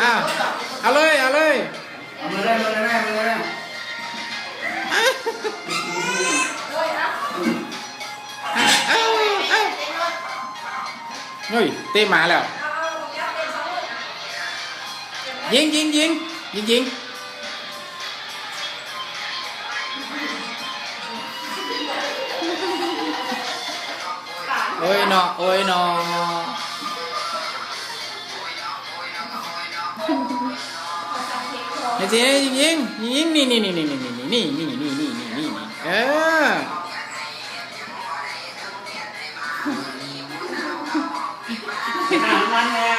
อ้าวเอาเลยเอาเลยเอามือเลยมือเลยแม่มือเลยแม่อ้าวอ้าวอ้าวเฮ้ยเต้มาแล้วยิงยิงยิงยิงยิงโอ้ยเนาะโอ้ยเนาะเฮ้ยสิยิงยิงยิงนี่นี่นี่นี่นี่นี่นี่นี่นี่นี่นี่นี่เออหางมันเนี่ย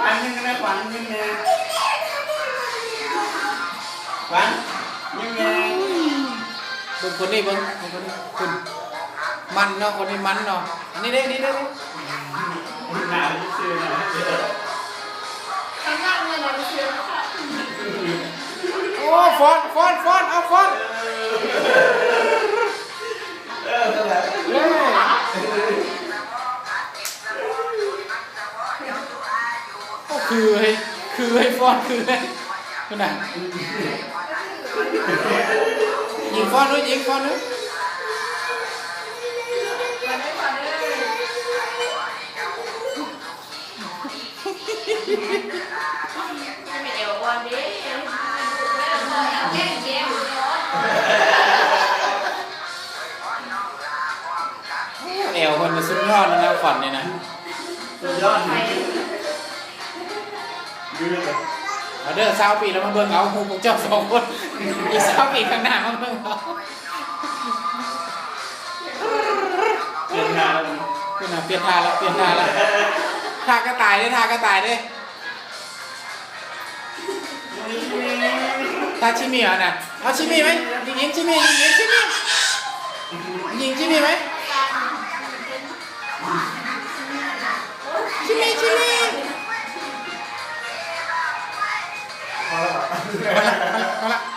วันนึงนะควันนึงนะควันนึงนะเบิ่งคนนี้บิ่งเบิ่งคนนี้คุณมันเนาะคนนี้มันเนาะอันนี้เด้นี่เด้นี่หนาวชื่อนะ โอ้ฟอนฟอนฟอนเอาฟอนโอ้คือเฮ้ยคือเฮ้ยฟอนคือเฮ้ยคุณน่ะยิงฟอนด้วยยิงฟอนด้วย แอวคนมาสุดยอดแล้วนะขวัญเนี่ยนะสุดยอดยืดเลยมาเด้อสาวปีแล้วมาเบิ่งเอาหูพวกเจ้าสองคนอีกสาวปีข้างหน้ามาเบิ่งเอาเปลี่ยนงานคุณน่ะเปลี่ยนท่าแล้วเปลี่ยนท่าแล้วท่ากระต่ายเด้ท่ากระต่ายเด้ ตาชิมิเหรอน่ะเอาชิมิไหมยิงยิงชิมิยิงยิงชิมิยิงชิมิไหมชิมิชิมิพอแล้วเอาละพอาละเอละ